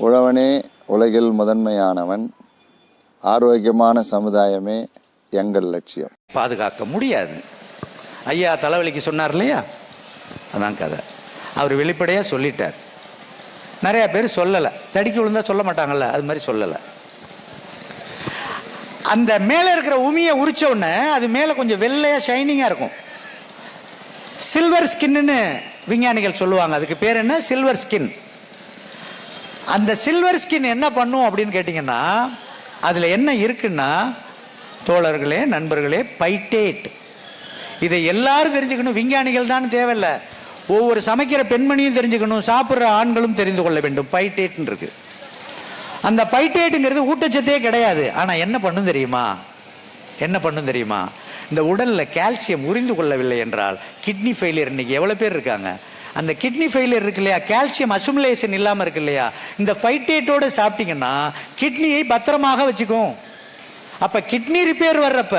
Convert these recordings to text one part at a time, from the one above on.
உழவனே உலகில் முதன்மையானவன் ஆரோக்கியமான சமுதாயமே எங்கள் லட்சியம். பாதுகாக்க முடியாது. ஐயா தலைவலிக்கு சொன்னார் இல்லையா? அதான் கதை. அவர் வெளிப்படையாக சொல்லிட்டார். நிறையா பேர் சொல்லலை. தடிக்கி விழுந்தா சொல்ல மாட்டாங்கல்ல அது மாதிரி சொல்லலை. அந்த மேலே இருக்கிற உமியை உரிச்ச உடனே அது மேலே கொஞ்சம் வெள்ளையாக ஷைனிங்காக இருக்கும். சில்வர் ஸ்கின்னு விஞ்ஞானிகள் சொல்லுவாங்க. அதுக்கு பேர் என்ன? சில்வர் ஸ்கின் அந்த சில்வர் ஸ்கின் என்ன பண்ணும் அப்படின்னு கேட்டிங்கன்னா அதில் என்ன இருக்குன்னா தோழர்களே நண்பர்களே பைட்டேட் இதை எல்லாரும் தெரிஞ்சுக்கணும். விஞ்ஞானிகள் தான் தேவையில்ல. ஒவ்வொரு சமைக்கிற பெண்மணியும் தெரிஞ்சுக்கணும். சாப்பிட்ற ஆண்களும் தெரிந்து கொள்ள வேண்டும். பைட்டேட்னு இருக்கு. அந்த பைட்டேட்டுங்கிறது ஊட்டச்சத்தே கிடையாது. ஆனால் என்ன பண்ணும் தெரியுமா? என்ன பண்ணும் தெரியுமா? இந்த உடலில் கால்சியம் உறிந்து கொள்ளவில்லை என்றால் கிட்னி ஃபெயிலியர் இன்னைக்கு எவ்வளோ பேர் இருக்காங்க? அந்த கிட்னி ஃபெயிலியர் இருக்கு இல்லையா? கால்சியம் அசுமுலேஷன் இல்லாமல் இருக்கு இல்லையா? இந்த ஃபைட்டேட்டோடு சாப்பிட்டீங்கன்னா கிட்னியை பத்திரமாக வச்சுக்கும். அப்போ கிட்னி ரிப்பேர் வர்றப்ப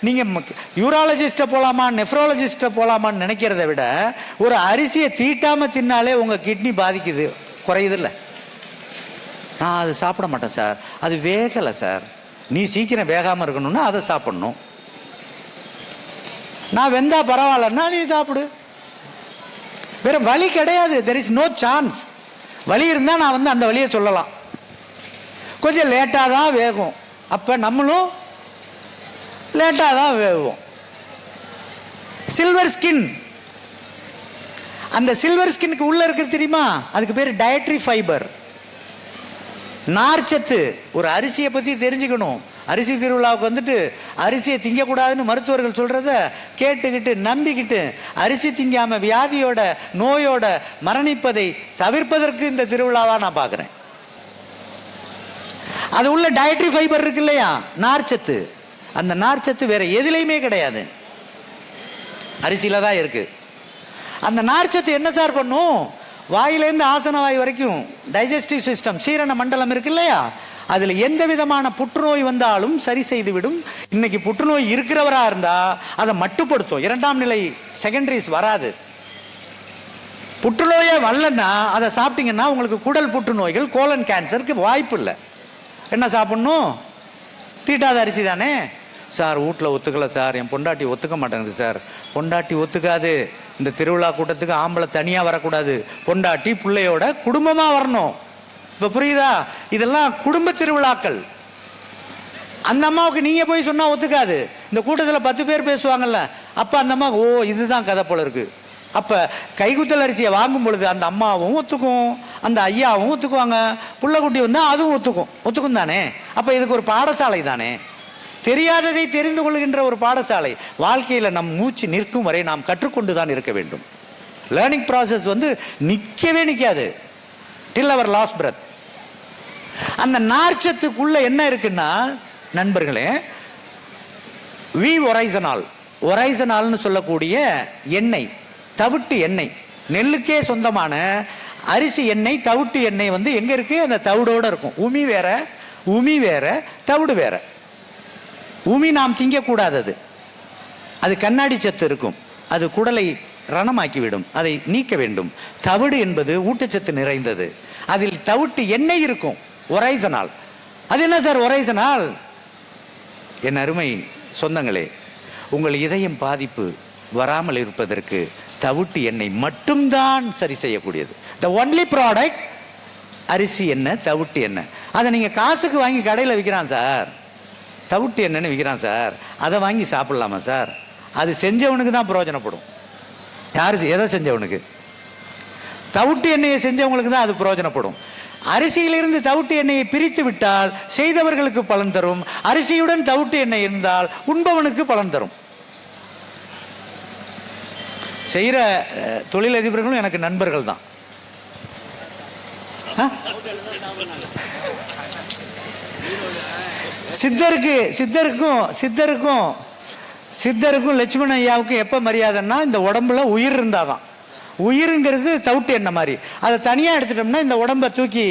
நீங்கள் யூராலஜிஸ்ட்டை போகலாமா நெஃப்ராலஜிஸ்ட்டை போகலாமான்னு நினைக்கிறத விட ஒரு அரிசியை தீட்டாமல் தின்னாலே உங்கள் கிட்னி பாதிக்குது. குறையுதில்ல. நான் அது சாப்பிட மாட்டேன் சார். அது வேகலை சார். நீ சீக்கிரம் வேகாமல் இருக்கணும்னா அதை சாப்பிடணும். நான் வெந்தா பரவாயில்லன்னா நீ சாப்பிடு. வேற வழி கிடையாது. தெர் இஸ் நோ சான்ஸ் வழி இருந்தால் நான் வந்து அந்த வழியை சொல்லலாம். கொஞ்சம் லேட்டாக தான் வேகும். அப்போ நம்மளும் லேட்டாக தான் வேகுவோம் சில்வர் ஸ்கின் அந்த சில்வர் ஸ்கின்னுக்கு உள்ளே இருக்கிறது தெரியுமா? அதுக்கு பேர் டயட்ரி ஃபைபர் நார்ச்சத்து. ஒரு அரிசியை பற்றி தெரிஞ்சுக்கணும். அரிசி திருவிழாவுக்கு வந்துட்டு அரிசியை திங்கக்கூடாதுன்னு மருத்துவர்கள் சொல்கிறத கேட்டுக்கிட்டு நம்பிக்கிட்டு அரிசி திங்காமல் வியாதியோட நோயோட மரணிப்பதை தவிர்ப்பதற்கு இந்த திருவிழாவாக நான் பார்க்குறேன். அது உள்ள டயட்ரி ஃபைபர் இருக்கு இல்லையா? நார்ச்சத்து அந்த நார்ச்சத்து வேற எதுலேயுமே கிடையாது. அரிசியில் தான் இருக்கு. அந்த நார்ச்சத்து என்ன சார் பண்ணும்? வாயிலேருந்து ஆசன வாய் வரைக்கும் டைஜஸ்டிவ் சிஸ்டம் சீரண மண்டலம் இருக்கு இல்லையா? அதில் எந்த விதமான புற்றுநோய் வந்தாலும் சரி செய்து விடும் இன்னைக்கு புற்றுநோய் இருக்கிறவராக இருந்தால் அதை மட்டுப்படுத்தும். இரண்டாம் நிலை செகண்டரிஸ் வராது. புற்றுநோயே வரலன்னா அதை சாப்பிட்டீங்கன்னா உங்களுக்கு குடல் புற்றுநோய்கள் கோலன் கேன்சருக்கு வாய்ப்பு இல்லை. என்ன சாப்பிட்ணும்? தீட்டாத அரிசி தானே? சார் வீட்டில் ஒத்துக்கல சார். என் பொண்டாட்டி ஒத்துக்க மாட்டேங்குது சார். பொண்டாட்டி ஒத்துக்காது. இந்த திருவிழா கூட்டத்துக்கு ஆம்பளை தனியாக வரக்கூடாது. பொண்டாட்டி பிள்ளையோட குடும்பமாக வரணும். இப்போ புரியுதா? இதெல்லாம் குடும்ப திருவிழாக்கள். அந்த அம்மாவுக்கு நீங்கள் போய் சொன்னால் ஒத்துக்காது. இந்த கூட்டத்தில் பத்து பேர் பேசுவாங்கல்ல. அப்போ அந்த அம்மா ஓ இதுதான் கதை போல இருக்குது அப்போ கைகுத்தல் அரிசியை வாங்கும் பொழுது அந்த அம்மாவும் ஒத்துக்கும். அந்த ஐயாவும் ஒத்துக்குவாங்க. புள்ளக்குட்டி வந்தால் அதுவும் ஒத்துக்கும். ஒத்துக்கும் தானே? அப்போ இதுக்கு ஒரு பாடசாலை தானே? தெரியாததை தெரிந்து கொள்கின்ற ஒரு பாடசாலை. வாழ்க்கையில் நம் மூச்சு நிற்கும் வரை நாம் கற்றுக்கொண்டு தான் இருக்க வேண்டும். லேர்னிங் ப்ராசஸ் வந்து நிற்கவே நிற்காது டில் அவர் லாஸ்ட் பிரத் அந்த நார்ச்சத்துக்குள்ள என்ன இருக்குன்னா நண்பர்களே வி ஒரைசனால் ஒரைசனால்னு சொல்லக்கூடிய எண்ணெய் தவிட்டு எண்ணெய். நெல்லுக்கே சொந்தமான அரிசி எண்ணெய் தவிட்டு எண்ணெய் வந்து எங்க இருக்கு? அந்த தவிடோட இருக்கும். உமி வேற உமி வேற தவிடு வேற. உமி நாம் திங்கக்கூடாதது அது கண்ணாடி சத்து இருக்கும். அது குடலை ரணமாக்கிவிடும். அதை நீக்க வேண்டும். தவிடு என்பது ஊட்டச்சத்து நிறைந்தது. அதில் தவிட்டு எண்ணெய் இருக்கும். ஒரைசனால். அது என்ன சார் ஒரைசனால்? என் அருமை சொந்தங்களே உங்கள் இதயம் பாதிப்பு வராமல் இருப்பதற்கு தவிட்டு எண்ணெய் மட்டும்தான் சரி செய்யக்கூடியது. த ஒன்லி ப்ராடக்ட் அரிசி எண்ணெய் தவிட்டு எண்ணெய். அதை நீங்கள் காசுக்கு வாங்கி கடையில் விற்கிறான் சார். தவிட்டு எண்ணெய்னு விற்கிறான் சார். அதை வாங்கி சாப்பிட்லாமா சார்? அது செஞ்சவனுக்கு தான் பிரயோஜனப்படும். யார் எதை செஞ்சவனுக்கு? தவிட்டு எண்ணெயை செஞ்சவங்களுக்கு தான் அது பிரயோஜனப்படும். அரிசியிலிருந்து தவிட்டு எண்ணெயை பிரித்து விட்டால் செய்தவர்களுக்கு பலன் தரும். அரிசியுடன் தவிட்டு எண்ணெய் இருந்தால் உண்பவனுக்கு பலன் தரும். செய்கிற தொழிலதிபர்களும் எனக்கு நண்பர்கள் தான். சித்தருக்கு சித்தருக்கும் சித்தருக்கும் சித்தருக்கும் லட்சுமண ஐயாவுக்கும் எப்போ மரியாதைன்னா இந்த உடம்புல உயிர் இருந்தாதான். உயிருங்கிறது தவிட்டு எண்ணெய் மாதிரி. அதை தனியாக எடுத்துட்டோம்னா இந்த உடம்பை தூக்கி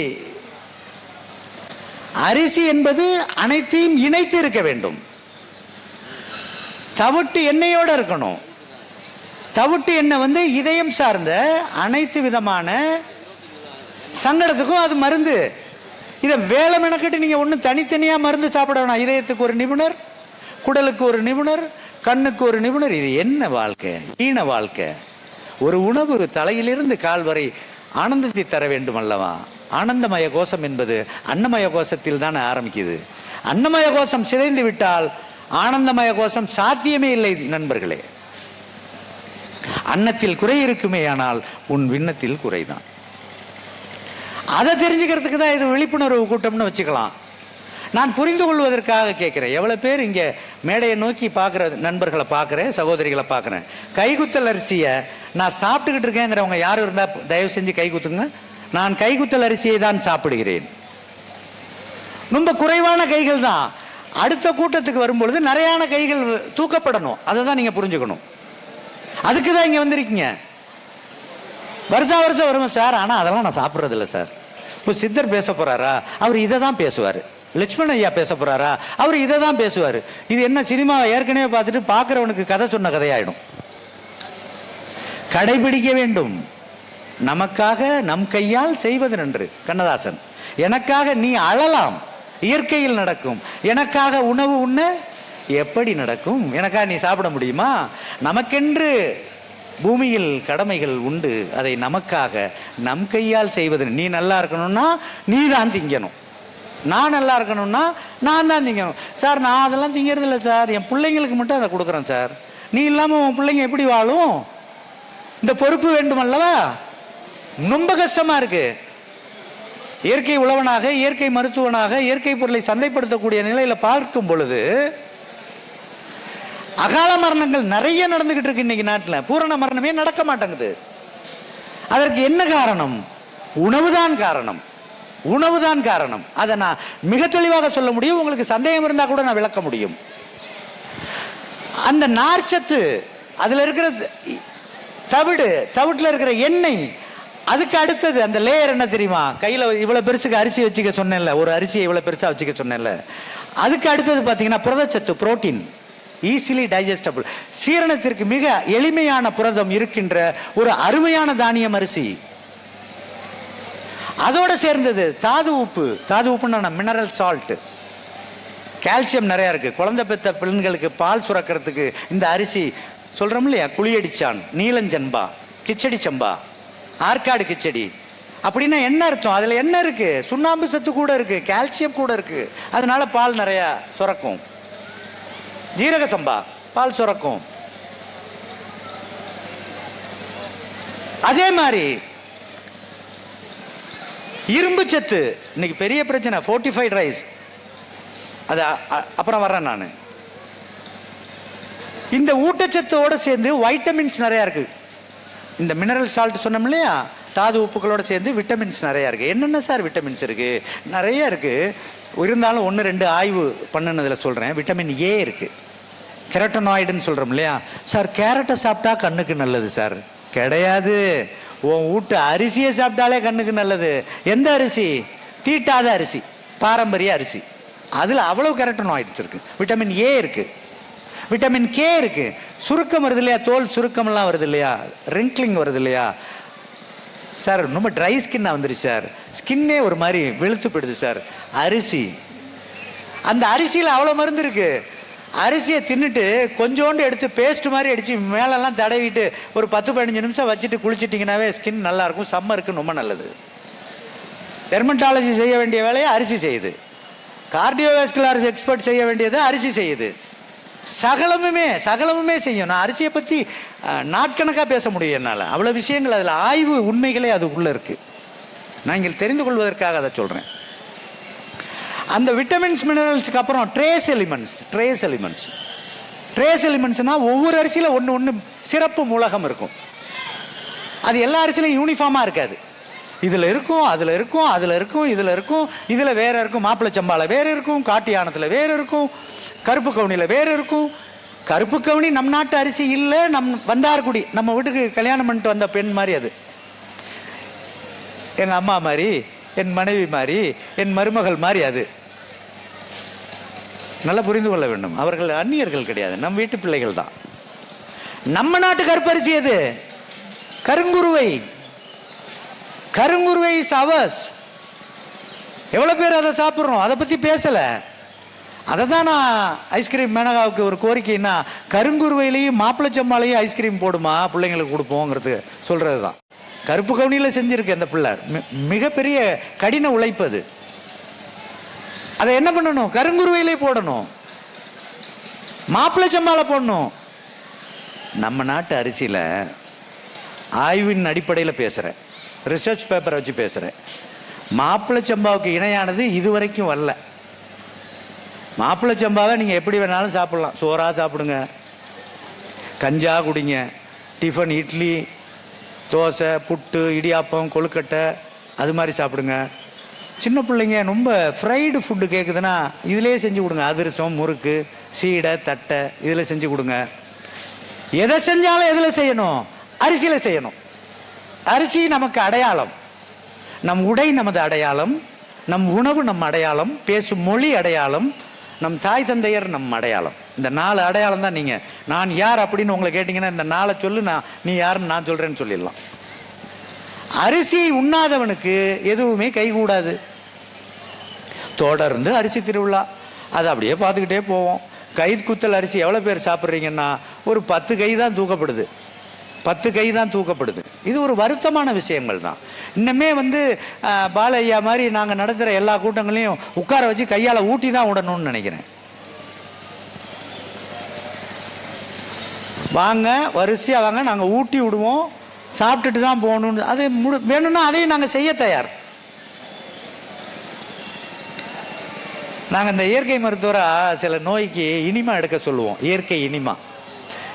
அரிசி என்பது அனைத்தையும் இணைத்து இருக்க வேண்டும். தவிட்டு எண்ணெயோடு இருக்கணும். தவிட்டு எண்ணெய் வந்து இதயம் சார்ந்த அனைத்து விதமான சங்கடத்துக்கும் அது மருந்து. இதை வேலை மெனக்கட்டு நீங்கள் ஒன்றும் தனித்தனியாக மருந்து சாப்பிட வேணாம். இதயத்துக்கு ஒரு நிபுணர் குடலுக்கு ஒரு நிபுணர் கண்ணுக்கு ஒரு நிபுணர். இது என்ன வாழ்க்கை? ஈன வாழ்க்கை. ஒரு உணவு தலையிலிருந்து கால் வரை ஆனந்தத்தை தர வேண்டும் அல்லவா ஆனந்தமய கோஷம் என்பது அன்னமய கோஷத்தில் தான் ஆரம்பிக்குது. அன்னமய கோஷம் சிதைந்து விட்டால் ஆனந்தமய கோஷம் சாத்தியமே இல்லை நண்பர்களே. அன்னத்தில் குறை இருக்குமே ஆனால் உன் விண்ணத்தில் குறைதான். அதை தெரிஞ்சுக்கிறதுக்கு தான் இது விழிப்புணர்வு கூட்டம்னு வச்சுக்கலாம். நான் புரிந்து கொள்வதற்காக கேட்குறேன். எவ்வளோ பேர் இங்கே மேடையை நோக்கி பார்க்குற நண்பர்களை பார்க்குறேன் சகோதரிகளை பார்க்குறேன். கைகுத்தல் அரிசியை நான் சாப்பிட்டுக்கிட்டு இருக்கேங்கிறவங்க யாரும் இருந்தால் தயவு செஞ்சு கைகுத்துங்க நான் கைகுத்தல் அரிசியை தான் சாப்பிடுகிறேன். ரொம்ப குறைவான கைகள் தான். அடுத்த கூட்டத்துக்கு வரும்பொழுது நிறையான கைகள் தூக்கப்படணும். அதை தான் நீங்கள் புரிஞ்சுக்கணும். அதுக்கு தான் இங்கே வந்திருக்கீங்க. வருஷா வருஷம் வருவேன் சார்? ஆனால் அதெல்லாம் நான் சாப்பிட்றதில்ல சார். இப்போ சித்தர் பேச போகிறாரா அவர் இதை தான் பேசுவார். லட்சுமண ஐயா பேச போறாரா? அவர் இதை தான் பேசுவார். இது என்ன சினிமாவை ஏற்கனவே பார்த்துட்டு பார்க்குறவனுக்கு கதை சொன்ன கதையாயிடும். கடைபிடிக்க வேண்டும். நமக்காக நம் கையால் செய்வது நன்று கண்ணதாசன். எனக்காக நீ அழலாம். இயற்கையில் நடக்கும். எனக்காக உணவு உண்ண எப்படி நடக்கும்? எனக்காக நீ சாப்பிட முடியுமா? நமக்கென்று பூமியில் கடமைகள் உண்டு. அதை நமக்காக நம் கையால் செய்வது நீ நல்லா இருக்கணும்னா நீ தான் திங்கணும். நான் நல்லா இருக்கணும்னா நான் தான் திங்கணும். சார் நான் அதெல்லாம் திங்கிறது இல்லை சார். என் பிள்ளைங்களுக்கு மட்டும் அதை கொடுக்குறேன் சார். நீ இல்லாமல் உன் பிள்ளைங்க எப்படி வாழும்? இந்த பொறுப்பு வேண்டும் அல்லவா? ரொம்ப கஷ்டமாக இருக்கு. இயற்கை உழவனாக இயற்கை மருத்துவனாக இயற்கை பொருளை சந்தைப்படுத்தக்கூடிய நிலையில் பார்க்கும் பொழுது அகால மரணங்கள் நிறைய நடந்துகிட்டு இருக்கு இன்னைக்கு நாட்டில். பூரண மரணமே நடக்க மாட்டேங்குது. அதற்கு என்ன காரணம்? உணவுதான் காரணம். உணவுதான் காரணம். அதை நான் மிக தெளிவாக சொல்ல முடியும். உங்களுக்கு சந்தேகம் இருந்தால் கூட நான் விளக்க முடியும். அந்த நார்ச்சத்து அதில் இருக்கிற தவிடு தவிட்டில் இருக்கிற எண்ணெய் அதுக்கு அடுத்தது அந்த லேயர் என்ன தெரியுமா? கையில் இவ்வளோ பெருசுக்கு அரிசி வச்சுக்க சொன்னேன்ல. ஒரு அரிசியை இவ்வளோ பெருசாக வச்சுக்க சொன்னேன்ல. அதுக்கு அடுத்தது பார்த்தீங்கன்னா புரதச்சத்து புரோட்டீன் ஈஸிலி டைஜஸ்டபிள் சீரணத்திற்கு மிக எளிமையான புரதம் இருக்கின்ற ஒரு அருமையான தானியம் அரிசி. அதோட சேர்ந்தது தாது உப்பு. தாது உப்புன்னா மினரல் சால்ட்டு கால்சியம் நிறையா இருக்குது குழந்தை பெத்த பெண்களுக்கு பால் சுரக்கிறதுக்கு இந்த அரிசி சொல்கிறோம் இல்லையா? குளியடிச்சான். நீலஞ்சன்பா கிச்சடி சம்பா ஆற்காடு கிச்சடி. அப்படின்னா என்ன அர்த்தம்? அதில் என்ன இருக்குது சுண்ணாம்பு சத்து கூட இருக்குது கால்சியம் கூட இருக்குது அதனால பால் நிறையா சுரக்கும். ஜீரக சம்பா பால் சுரக்கும். அதே மாதிரி இரும்பு சத்து. இன்னைக்கு பெரிய பிரச்சனை ஃபோர்ட்டிஃபைட் ரைஸ் அது அப்புறம் வர்றேன் நான். இந்த ஊட்டச்சத்தோடு சேர்ந்து வைட்டமின்ஸ் நிறையா இருக்கு. இந்த மினரல் சால்ட் சொன்னோம் இல்லையா? தாது உப்புகளோடு சேர்ந்து விட்டமின்ஸ் நிறையா இருக்குது என்னென்ன சார் விட்டமின்ஸ் இருக்குது நிறைய இருக்குது இருந்தாலும் ஒன்று ரெண்டு ஆய்வு பண்ணுனதில் சொல்கிறேன் விட்டமின் ஏ இருக்குது கெரட்டனாய்டுன்னு சொல்கிறோம் இல்லையா? சார் கேரட்டை சாப்பிட்டா கண்ணுக்கு நல்லது சார். கிடையாது. உன் வீட்டு அரிசியை சாப்பிட்டாலே கண்ணுக்கு நல்லது. எந்த அரிசி? தீட்டாத அரிசி. பாரம்பரிய அரிசி. அதில் அவ்வளோ கெரட்டனாய்ட்ஸ் இருக்கு விட்டமின் ஏ இருக்கு. விட்டமின் கே இருக்கு. சுருக்கம் வருது இல்லையா? தோல் சுருக்கம்லாம் வருது இல்லையா? ரிங்க்லிங் வருது இல்லையா? சார் ரொம்ப ட்ரை ஸ்கின்னாக வந்துருச்சு சார். ஸ்கின்னே ஒரு மாதிரி வெளுத்து போயிடுது சார். அரிசி. அந்த அரிசியில் அவ்வளோ மருந்து இருக்குது அரிசியை தின்னுட்டு கொஞ்சோண்டு எடுத்து பேஸ்ட் மாதிரி அடித்து மேலெல்லாம் தடவிட்டு ஒரு பத்து பதினஞ்சு நிமிஷம் வச்சுட்டு குளிச்சிட்டிங்கனாவே ஸ்கின் நல்லாயிருக்கும். சம்மருக்கு ரொம்ப நல்லது. டெர்மட்டாலஜி செய்ய வேண்டிய வேலையை அரிசி செய்யுது. கார்டியோவாஸ்குலர் எக்ஸ்பர்ட் செய்ய வேண்டியதை அரிசி செய்யுது. சகலமுமே சகலமுமே செய்யும். நான் அரிசியை பற்றி நாட்கணக்காக பேச முடியும் என்னால். அவ்வளோ விஷயங்கள் அதில் ஆய்வு உண்மைகளே அது உள்ளே இருக்குது நான் இங்கே தெரிந்து கொள்வதற்காக அதை சொல்கிறேன் அந்த விட்டமின்ஸ் மினரல்ஸுக்கு அப்புறம் trace elements trace elements trace எலிமெண்ட்ஸ்னால் ஒவ்வொரு அரிசியில் ஒன்று ஒன்று சிறப்பு மூலகம் இருக்கும். அது எல்லா அரிசிலையும் யூனிஃபார்மாக இருக்காது. இதில் இருக்கும் அதில் இருக்கும் அதில் இருக்கும் இதில் இருக்கும் இதில் வேறு இருக்கும். மாப்பிள்ளை சம்பாவில் வேறு இருக்கும் காட்டு யானத்தில் வேறு இருக்கும் கருப்பு கவுனியில் வேறு இருக்கும். கருப்பு கவுனி நம் நாட்டு அரிசி இல்லை நம் வந்தார்குடி. நம்ம வீட்டுக்கு கல்யாணம் பண்ணிட்டு வந்த பெண் மாதிரி அது. எங்கள் அம்மா மாதிரி என் மனைவி மாதிரி என் மருமகள் மாதிரி அது. நல்லா புரிந்து கொள்ள வேண்டும். அவர்கள் அந்நியர்கள் கிடையாது. நம் வீட்டு பிள்ளைகள் தான். நம்ம நாட்டு கருப்பரிசி எது? கருங்குருவை. கருங்குருவை சவஸ் எவ்வளோ பேர் அதை சாப்பிட்றோம்? அதை பற்றி பேசலை. அதை தான் நான் ஐஸ்கிரீம் மேனகாவுக்கு ஒரு கோரிக்கைன்னா கருங்குருவையிலையும் மாப்பிளச்சம்மாலையும் ஐஸ்கிரீம் போடுமா? பிள்ளைங்களுக்கு கொடுப்போங்கிறது சொல்கிறது தான் கருப்பு கவுனியில் செஞ்சுருக்கு அந்த பிள்ளை. மி- மிகப்பெரிய கடின உழைப்பு அது. அதை என்ன பண்ணணும்? கருங்குருவையிலே போடணும். மாப்பிளச்சம்மாலை போடணும். நம்ம நாட்டு அரிசியில் ஆய்வின் அடிப்படையில் பேசுகிறேன் ரிசர்ச் பேப்பரை வச்சு பேசுகிறேன் மாப்பிள்ளை சம்பாவுக்கு இணையானது இதுவரைக்கும் வரல. மாப்பிள்ளை சம்பாவை நீங்கள் எப்படி வேணாலும் சாப்பிட்லாம். சோறாக சாப்பிடுங்க. கஞ்சா குடிங்க. டிஃபன் இட்லி தோசை புட்டு இடியாப்பம் கொழுக்கட்டை அது மாதிரி சாப்பிடுங்க. சின்ன பிள்ளைங்க ரொம்ப ஃப்ரைடு ஃபுட்டு கேட்குதுன்னா இதிலே செஞ்சு கொடுங்க. அதிரசம் முறுக்கு சீடை தட்டை இதில் செஞ்சு கொடுங்க. எதை செஞ்சாலும் எதில் செய்யணும். அரிசியில் செய்யணும். அரிசி நமக்கு அடையாளம். நம் உடை நமது அடையாளம். நம் உணவு நம் அடையாளம். பேசும் மொழி அடையாளம். நம் தாய் தந்தையர் நம் அடையாளம். இந்த நாலு அடையாளம் தான் நீங்கள் நான் யார் அப்படின்னு உங்களை கேட்டிங்கன்னா இந்த நாளை சொல்லு நான் நீ யாருன்னு நான் சொல்கிறேன்னு சொல்லிடலாம். அரிசி உண்ணாதவனுக்கு எதுவுமே கைகூடாது தொடர்ந்து அரிசி திருவிழா. அதை அப்படியே பார்த்துக்கிட்டே போவோம். கை குத்தல் அரிசி எவ்வளோ பேர் சாப்பிட்றீங்கன்னா ஒரு பத்து கை தான் தூக்கப்படுது. பத்து கை தான் தூக்கப்படுது. இது ஒரு வருத்தமான விஷயங்கள் தான். இன்னுமே வந்து பாலையா மாதிரி நாங்கள் நடத்துகிற எல்லா கூட்டங்களையும் உட்கார வச்சு கையால் ஊட்டி தான் விடணும்னு நினைக்கிறேன். வாங்க வரிசையாக வாங்க நாங்கள் ஊட்டி விடுவோம். சாப்பிட்டுட்டு தான் போகணும்னு அது முழு வேணும்னா அதையும் நாங்கள் செய்ய தயார். நாங்கள் இந்த இயற்கை மருத்துவராக சில நோய்க்கு இனிமா எடுக்க சொல்லுவோம். இயற்கை இனிமா.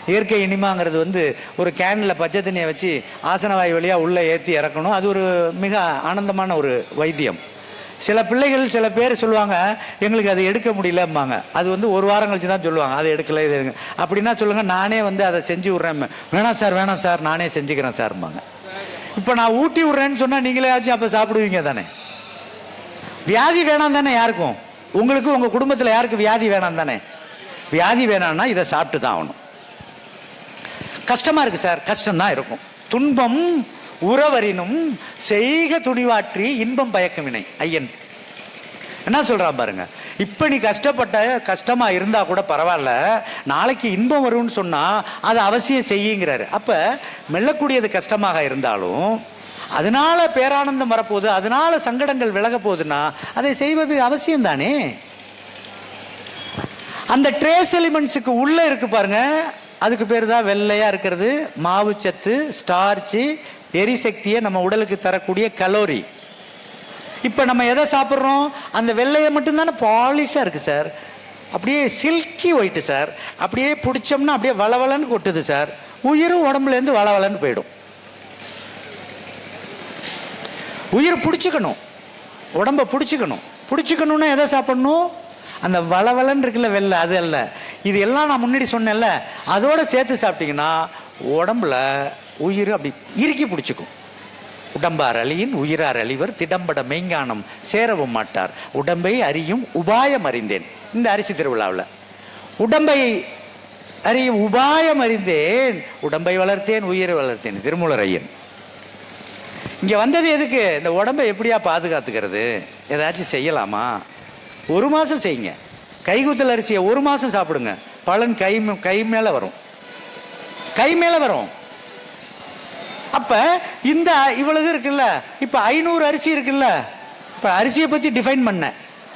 இயற்கை இனிமாங்கிறது வந்து ஒரு கேனில் பச்சை தண்ணியை வச்சு ஆசனவாய் வழியாக உள்ளே ஏற்றி இறக்கணும். அது ஒரு மிக ஆனந்தமான ஒரு வைத்தியம். சில பிள்ளைகள் சில பேர் சொல்லுவாங்க எங்களுக்கு அதை எடுக்க முடியலம்பாங்க. அது வந்து ஒரு வாரம் கழிச்சு தான் சொல்லுவாங்க. அதை எடுக்கல இது எடுங்க. அப்படின்னா சொல்லுங்கள் நானே வந்து அதை செஞ்சு விட்றேன். வேணாம் சார் வேணாம் சார் நானே செஞ்சுக்கிறேன் சார்ம்பாங்க. இப்போ நான் ஊட்டி விட்றேன்னு சொன்னால் நீங்களே ஆச்சும் அப்போ சாப்பிடுவீங்க தானே. வியாதி வேணாம் தானே யாருக்கும்? உங்களுக்கு உங்கள் குடும்பத்தில் யாருக்கு வியாதி வேணாம் தானே? வியாதி வேணாம்னா இதை சாப்பிட்டு தான் ஆகணும். கஷ்டமாக இருக்கு சார். கஷ்டம் தான் இருக்கும். துன்பம் உறவரினும் செய்க துணிவாற்றி இன்பம் பயக்கும் வினை. ஐயன். என்ன சொல்கிறான் பாருங்க. இப்போ நீ கஷ்டப்பட்ட கஷ்டமாக இருந்தால் கூட பரவாயில்ல. நாளைக்கு இன்பம் வரும்னு சொன்னால் அதை அவசியம் செய்யுங்கிறாரு. அப்போ மெல்லக்கூடியது கஷ்டமாக இருந்தாலும் அதனால பேரானந்தம் வரப்போகுது அதனால சங்கடங்கள் விலக போகுதுன்னா அதை செய்வது அவசியம் தானே அந்த ட்ரேஸ் எலிமெண்ட்ஸுக்கு உள்ள இருக்கு பாருங்க. அதுக்கு பேர் தான் வெள்ளையா இருக்கிறது மாவுச்சத்து ஸ்டார்ச்சு எரிசக்தியை நம்ம உடலுக்கு தரக்கூடிய கலோரி இப்போ நம்ம எதை சாப்பிட்றோம்? அந்த வெள்ளையை மட்டும்தானே பாலிஷாக இருக்குது சார் அப்படியே சில்கி ஒயிட்டு சார் அப்படியே பிடிச்சோம்னா அப்படியே வளவலன்னு கொட்டுது சார் உயிரும் உடம்புலேருந்து வளவலன்னு போயிடும். உயிரை பிடிச்சிக்கணும். உடம்ப பிடிச்சிக்கணும். பிடிச்சிக்கணும்னா எதை சாப்பிடணும்? அந்த வளவலன்னு இருக்குல்ல வெள்ளை அது அல்ல. இது எல்லாம் நான் முன்னாடி சொன்னேன்ல அதோட சேர்த்து சாப்பிட்டீங்கன்னா உடம்புல உயிர் அப்படி இறுக்கி பிடிச்சிக்கும். உடம்பார் அழியின் உயிரார் அழிவர் திடம்பட மெய்ஞானம் சேரவும் மாட்டார். உடம்பை அறியும் உபாயம் அறிந்தேன் இந்த அரிசி திருவிழாவில். உடம்பை அறியும் உபாயம் அறிந்தேன் உடம்பை வளர்த்தேன் உயிரை வளர்த்தேன் திருமூலர் ஐயன். இங்கே வந்தது எதுக்கு? இந்த உடம்பை எப்படியா பாதுகாத்துக்கிறது? ஏதாச்சும் செய்யலாமா? ஒரு மாதம் செய்யுங்க. கைகுத்தல் அரிசியை ஒரு மாதம் சாப்பிடுங்க. பலன் கை கை மேலே வரும். கை மேலே வரும். அப்போ இந்த இவ்வளவு இருக்குல்ல? இப்போ ஐநூறு அரிசி இருக்குல்ல? இப்போ அரிசியை பற்றி டிஃபைன் பண்ணேன்.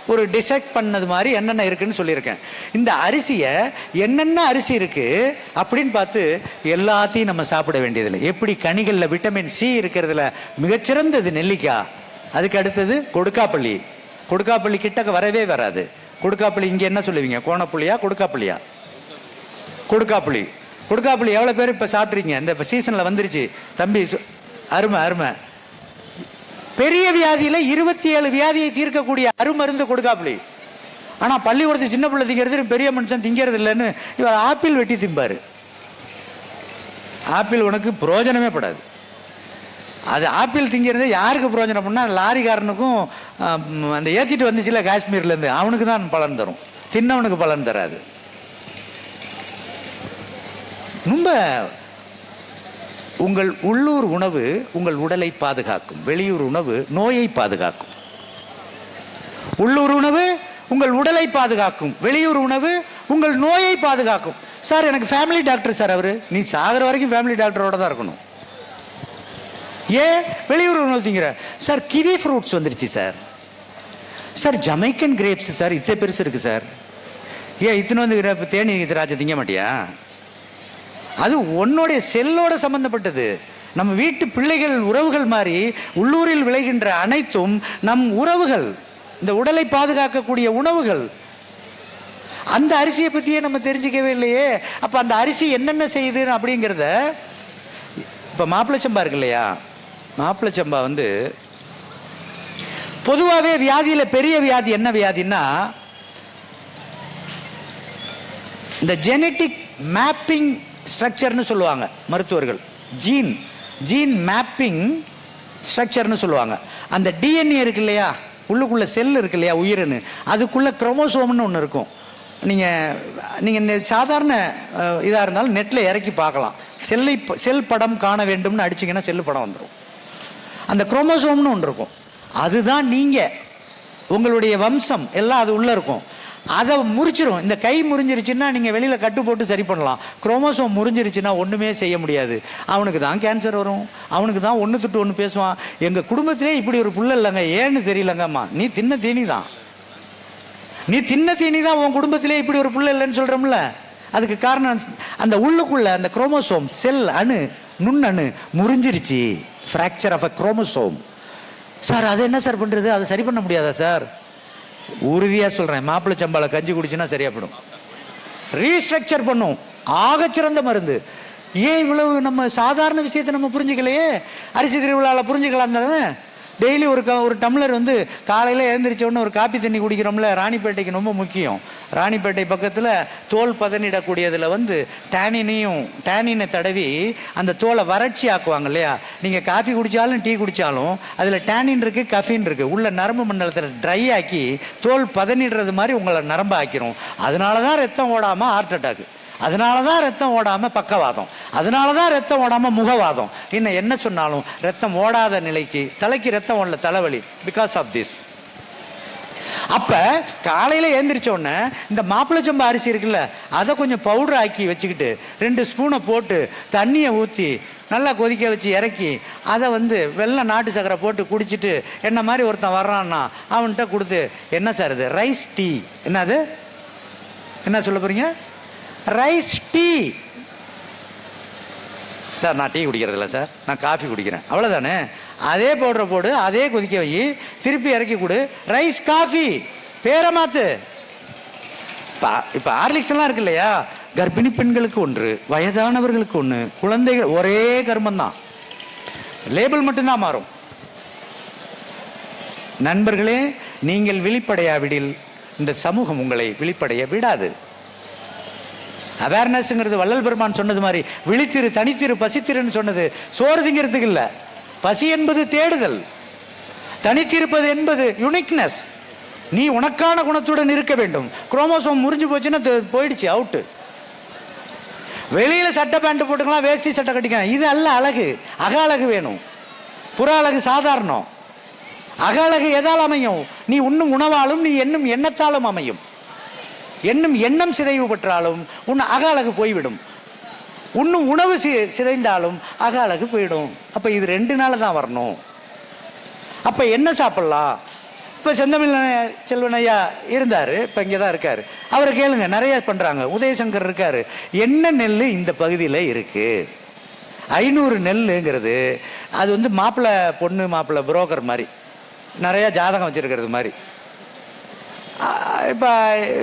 ஒரு டிசைட் பண்ணது மாதிரி என்னென்ன இருக்குன்னு சொல்லியிருக்கேன். இந்த அரிசியை என்னென்ன அரிசி இருக்குது அப்படின்னு பார்த்து எல்லாத்தையும் நம்ம சாப்பிட வேண்டியதில்லை. எப்படி கனிகளில் விட்டமின் சி இருக்கிறதுல மிகச்சிறந்தது நெல்லிக்காய். அதுக்கு அடுத்தது கொடுக்காப்பள்ளி. கொடுக்காப்பள்ளி கிட்டக்க வரவே வராது. கொடுக்காப்பள்ளி இங்கே என்ன சொல்லுவீங்க? கோணப்புள்ளியா கொடுக்காப்பள்ளியா? கொடுக்காப்புளி கொடுக்காப்புளி எவ்வளோ பேர் இப்போ சாப்பிட்றீங்க இந்த சீசனில் வந்துருச்சு. தம்பி சு- அருமை அருமை. பெரிய வியாதியில் இருபத்தி ஏழு வியாதியை தீர்க்கக்கூடிய அருமருந்து கொடுக்காப்புளி ஆனால் பள்ளிக்கூடத்து சின்ன பிள்ளை திங்கிறது பெரிய மனுஷன் திங்கிறது இல்லைன்னு இவர் ஆப்பிள் வெட்டி திம்பார். ஆப்பிள் உனக்கு பிரயோஜனமே படாது. அது ஆப்பிள் திங்கிறது யாருக்கு பிரயோஜனம் பண்ணால் லாரிக்காரனுக்கும் அந்த ஏற்றிட்டு வந்துச்சுல காஷ்மீர்லேருந்து அவனுக்கு தான் பலன் தரும். தின்னவனுக்கு பலன் தராது. ரொம்ப உங்கள் உள்ளூர் உணவு உங்கள் உடலை பாதுகாக்கும். வெளியூர் உணவு நோயை பாதுகாக்கும். உள்ளூர் உணவு உங்கள் உடலை பாதுகாக்கும். வெளியூர் உணவு உங்கள் நோயை பாதுகாக்கும். சார் எனக்கு ஃபேமிலி டாக்டர் சார் அவரு. நீ சாகிற வரைக்கும் ஃபேமிலி டாக்டரோட தான் இருக்கணும். ஏன்? வெளியூர் உணவு திங்கிற. சார் கிவி ஃப்ரூட்ஸ் வந்துருச்சு sir. Sir Jamaican grapes sir. இத்தனை பெருசு இருக்கு சார். ஏன் இத்தனை வந்து தேனி திராட்சை திங்க மாட்டியா? அது உன்னுடைய செல்லோட சம்பந்தப்பட்டது. நம்ம வீட்டு பிள்ளைகள் உறவுகள் மாதிரி உள்ளூரில் விளைகின்ற அனைத்தும் நம் உறவுகள் இந்த உடலை பாதுகாக்கக்கூடிய உணவுகள். அந்த அரிசியை பற்றியே நம்ம தெரிஞ்சுக்கவே இல்லையே. அப்போ அந்த அரிசி என்னென்ன செய்யுது அப்படிங்கிறத இப்போ மாப்பிளச்சம்பா இருக்கு இல்லையா? மாப்பிள்ளை சம்பா வந்து பொதுவாகவே வியாதியில் பெரிய வியாதி என்ன வியாதின்னா இந்த ஜெனட்டிக் மேப்பிங் ஸ்ட்ரக்சர்னு சொல்லுவாங்க மருத்துவர்கள். ஜீன் ஜீன் மேப்பிங் ஸ்ட்ரக்சர்னு சொல்லுவாங்க. அந்த டிஎன்ஏ இருக்கு இல்லையா? உள்ளுக்குள்ள செல் இருக்கு இல்லையா? உயிர்னு அதுக்குள்ள குரோமோசோம்னு ஒன்று இருக்கும். நீங்கள் நீங்கள் சாதாரண இதாக இருந்தாலும் நெட்டில் இறக்கி பார்க்கலாம். செல்லை செல் படம் காண வேண்டும்னு அடிச்சிங்கன்னா செல்லு படம் வந்துடும் அந்த குரோமோசோம்னு ஒன்று இருக்கும். அதுதான் நீங்கள் உங்களுடைய வம்சம் எல்லாம் அது உள்ளே இருக்கும். அதை முறிச்சிரும். இந்த கை முறிஞ்சிருச்சுன்னா நீங்கள் வெளியில் கட்டு போட்டு சரி பண்ணலாம். குரோமோசோம் முறிஞ்சிருச்சுன்னா ஒன்றுமே செய்ய முடியாது. அவனுக்கு தான் கேன்சர் வரும். அவனுக்கு தான் ஒன்று தொட்டு ஒன்று பேசுவான். எங்கள் குடும்பத்திலே இப்படி ஒரு புள்ள இல்லைங்க. ஏன்னு தெரியலங்கம்மா. நீ தின்ன தீனி தான். நீ தின்ன தீனி தான் உன் குடும்பத்திலே இப்படி ஒரு புள்ள இல்லைன்னு சொல்கிறோம்ல அதுக்கு காரணம் அந்த உள்ளுக்குள்ள அந்த குரோமோசோம் செல் அணு நுண்ணணு முறிஞ்சிருச்சு. Fracture of a chromosome sir அது என்ன சார் பண்ணுறது அதை சரி பண்ண முடியாதா சார்? உறுதியாக சொல்கிறேன் மாப்பிள்ளை சம்பால கஞ்சி குடிச்சுன்னா சரியாப்படும். ரீஸ்ட்ரக்சர் பண்ணும். ஆகச்சிறந்த மருந்து. ஏன் இவ்வளவு நம்ம சாதாரண விஷயத்தை நம்ம புரிஞ்சுக்கலையே? அரிசி திருவிழாவில் புரிஞ்சுக்கலாம் தானே டெய்லி ஒரு க ஒரு டம்ளர் வந்து காலையில் எழுந்திரிச்ச உடனே ஒரு காப்பி தண்ணி குடிக்கிறோம்ல ராணிப்பேட்டைக்கு ரொம்ப முக்கியம். ராணிப்பேட்டை பக்கத்தில் தோல் பதனிடக்கூடியதில் வந்து டேனினையும் டேனினை தடவி அந்த தோலை வறட்சி ஆக்குவாங்க இல்லையா? நீங்கள் காஃபி குடித்தாலும் டீ குடித்தாலும் அதில் டேனின் இருக்குது கஃபின் இருக்குது உள்ள நரம்பு மண்டலத்தில் ட்ரை ஆக்கி தோல் பதனிடுறது மாதிரி உங்களை நரம்பு ஆக்கிரும் அதனால தான் ரத்தம் ஓடாமல் ஹார்ட் அட்டாக்கு அதனால தான் ரத்தம் ஓடாமல் பக்கவாதம். அதனால தான் ரத்தம் ஓடாமல் முகவாதம். இன்னும் என்ன சொன்னாலும் ரத்தம் ஓடாத நிலைக்கு தலைக்கு ரத்தம் ஓடல தலைவலி பிகாஸ் ஆஃப் திஸ் அப்ப காலையில ஏந்திரிச்ச உடனே இந்த மாப்பிள்ளை சம்பா அரிசி இருக்குல்ல அதை கொஞ்சம் பவுடர் ஆக்கி வச்சுக்கிட்டு ரெண்டு ஸ்பூனை போட்டு தண்ணியை ஊற்றி நல்லா கொதிக்க வச்சு இறக்கி அதை வந்து வெள்ளம் நாட்டு சக்கரை போட்டு குடிச்சிட்டு என்ன மாதிரி ஒருத்தன் வர்றான்னா அவன்கிட்ட கொடுத்து என்ன சார் இது? ரைஸ் டீ என்னது? என்ன சொல்ல போறீங்க? ரைஸ் டீ சார் நான் டீ குடிக்கிறதில்ல சார் நான் காஃபி குடிக்கிறேன். அவ்வளோதானே அதே பவுடரை போடு அதே கொதிக்க வை. திருப்பி இறக்கி கொடு. ரைஸ் காஃபி பேரை மாத்து. இப்போ இப்போ ஹார்லிக்ஸ் எல்லாம் இருக்கு இல்லையா? கர்ப்பிணி பெண்களுக்கு ஒன்று வயதானவர்களுக்கு ஒன்று குழந்தைகள் ஒரே கர்மம் தான் லேபிள் மட்டும்தான் மாறும். நண்பர்களே நீங்கள் விழிப்படையாவிடில் இந்த சமூகம் உங்களை விழிப்படைய விடாது. அவேர்னஸ்ங்கிறது வள்ளல் பெருமான் சொன்னது மாதிரி விழித்திரு தனித்திரு பசித்திருன்னு சொன்னது. சோறு திங்கிறதுக்கு இல்லை. பசி என்பது தேடுதல். தனித்திருப்பது என்பது யுனிக்னஸ் நீ உனக்கான குணத்துடன் இருக்க வேண்டும். குரோமோசோம் முறிஞ்சு போச்சுன்னா போயிடுச்சு அவுட்டு வெளியில் சட்டை பேண்ட் போட்டுக்கலாம் வேஷ்டி சட்டை கட்டிக்கலாம். இது அல்ல அழகு. அக அழகு வேணும். புற அழகு சாதாரணம். அக அழகு எதால் அமையும்? நீ உண்ணும் உணவாலும் நீ என்னும் எண்ணத்தாலும் அமையும். என்னும் எண்ணம் சிதைவு பெற்றாலும் உன் அக அழகு போய்விடும். உன்னும் உணவு சி சிதைந்தாலும் அக அழகு போயிடும் அப்போ இது ரெண்டு நாள் தான் வரணும். அப்போ என்ன சாப்பிட்லாம்? இப்போ செந்தமிழ் செல்வன் ஐயா இருந்தார் இப்போ இங்கே தான் இருக்கார். அவரை கேளுங்க நிறைய பண்ணுறாங்க உதயசங்கர் இருக்கார். என்ன நெல் இந்த பகுதியில் இருக்குது ஐநூறு நெல்லுங்கிறது அது வந்து மாப்பிள்ளை பொண்ணு மாப்பிள்ளை புரோக்கர் மாதிரி. நிறையா ஜாதகம் வச்சுருக்கிறது மாதிரி. இப்போ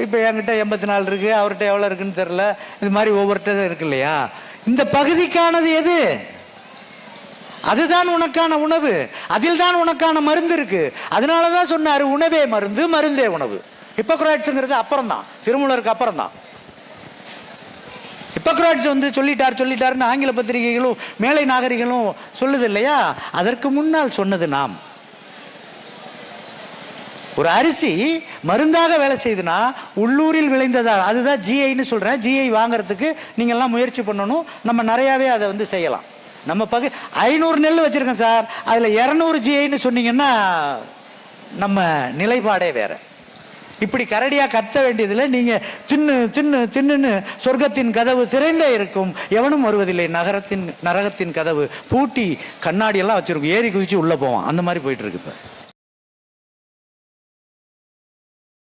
இப்போ என்கிட்ட எண்பத்தி நாலு இருக்கு அவர்கிட்ட எவ்வளோ இருக்குன்னு தெரில இது மாதிரி ஒவ்வொருத்தரும் இருக்கு இல்லையா? இந்த பகுதிக்கானது எது? அதுதான் உனக்கான உணவு. அதில் தான் உனக்கான மருந்து இருக்கு. அதனால தான் சொன்னார் உணவே மருந்து மருந்தே உணவு. ஹிப்போக்ராட்ஸுங்கிறது அப்புறம் தான் திருமூலருக்கு அப்புறம் தான் ஹிப்போக்ராட்ஸ் வந்து சொல்லிட்டார் சொல்லிட்டாருன்னு ஆங்கில பத்திரிகைகளும் மேலை நாகரிகளும் சொல்லுது இல்லையா? அதற்கு முன்னால் சொன்னது நாம். ஒரு அரிசி மருந்தாக வேலை செய்யுதுன்னா உள்ளூரில் விளைந்ததா? அதுதான் ஜிஐன்னு சொல்கிறேன் ஜிஐ வாங்குறதுக்கு நீங்கள்லாம் முயற்சி பண்ணணும். நம்ம நிறையாவே அதை வந்து செய்யலாம். நம்ம பகு ஐநூறு நெல் வச்சுருக்கோம் சார். அதில் இரநூறு ஜிஐன்னு சொன்னீங்கன்னா நம்ம நிலைப்பாடே வேறு. இப்படி கரடியாக கத்த வேண்டியதில் நீங்கள் தின்னு தின்னு தின்னுன்னு சொர்க்கத்தின் கதவு திறந்தே இருக்கும். எவனும் வருவதில்லை. நகரத்தின் நரகத்தின் கதவு. பூட்டி கண்ணாடியெல்லாம் வச்சுருக்கும். ஏறி குதிச்சு உள்ளே போவான். அந்த மாதிரி போயிட்டுருக்கு இப்போ.